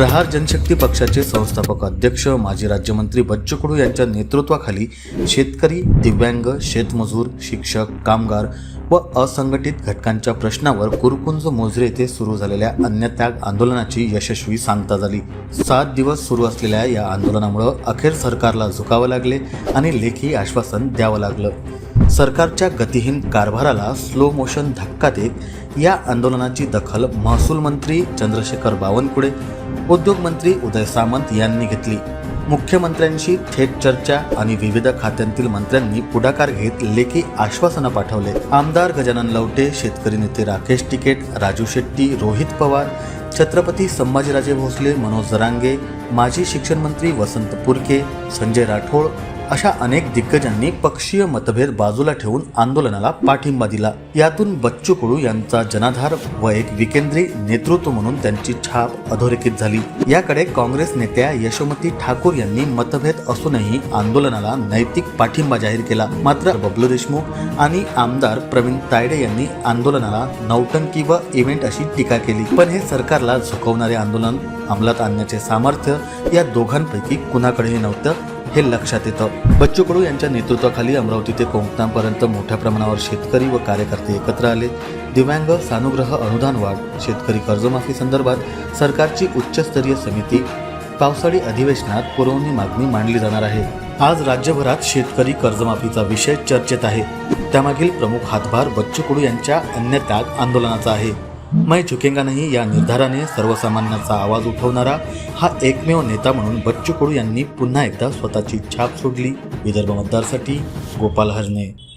प्रहार जनशक्ती पक्षाचे संस्थापक अध्यक्ष माजी राज्यमंत्री बच्चू कडू यांच्या नेतृत्वाखाली शेतकरी दिव्यांग शेतमजूर शिक्षक कामगार व असंघटित घटकांच्या प्रश्नावर कुरकुंज मोजरे येथे सुरू झालेल्या अन्नत्याग आंदोलनाची यशस्वी सांगता झाली. सात दिवस सुरू असलेल्या या आंदोलनामुळं अखेर सरकारला झुकावं लागले आणि लेखी आश्वासन द्यावं लागलं. सरकारच्या गतिहीन कारभाराला स्लो मोशन धक्का देत या आंदोलनाची दखल महसूल मंत्री चंद्रशेखर बावनकुळे उद्योग मंत्री उदय सामंत यांनी घेतली. मुख्यमंत्र्यांशी थेट चर्चा आणि विविध खात्यांतील मंत्र्यांनी पुढाकार घेत लेखी आश्वासनं पाठवले. आमदार गजानन लवटे शेतकरी नेते राकेश टिकेट राजू शेट्टी रोहित पवार छत्रपती संभाजीराजे भोसले मनोज जरांगे माजी शिक्षण मंत्री वसंत पुरके संजय राठोड अशा अनेक दिग्गजांनी पक्षीय मतभेद बाजूला ठेवून आंदोलनाला पाठिंबा दिला. यातून बच्चू कडू यांचा जनाधार व एक विकेंद्री नेतृत्व म्हणून त्यांची छाप अधोरेखित झाली. याकडे काँग्रेस नेत्या यशोमती ठाकूर यांनी मतभेद असूनही आंदोलनाला नैतिक पाठिंबा जाहीर केला. मात्र बबलू देशमुख आणि आमदार प्रवीण तायडे यांनी आंदोलनाला नौटंकी व इव्हेंट अशी टीका केली. पण हे सरकारला झुकवणारे आंदोलन अंमलात आणण्याचे सामर्थ्य या दोघांपैकी कुणाकडेही नव्हतं. हे लक्षात येतं. बच्चू कडू यांच्या नेतृत्वाखाली अमरावती ते कोंकणापर्यंत मोठ्या प्रमाणावर शेतकरी व कार्यकर्ते एकत्र आले. दिव्यांग सानुग्रह अनुदान वाढ शेतकरी कर्जमाफी संदर्भात सरकारची उच्चस्तरीय समिती पावसाळी अधिवेशनात पुरवणी मागणी मांडली जाणार आहे. आज राज्यभरात शेतकरी कर्जमाफीचा विषय चर्चेत आहे. त्यामागील प्रमुख हातभार बच्चू कडू यांच्या अन्नत्याग आंदोलनाचा आहे. मैं चुकेंगा नाही या निर्धाराने सर्वसामान्यांचा आवाज उठवणारा हा एकमेव नेता म्हणून बच्चू कडू यांनी पुन्हा एकदा स्वतःची छाप सोडली. विदर्भ मतदारसाठी गोपाल हजने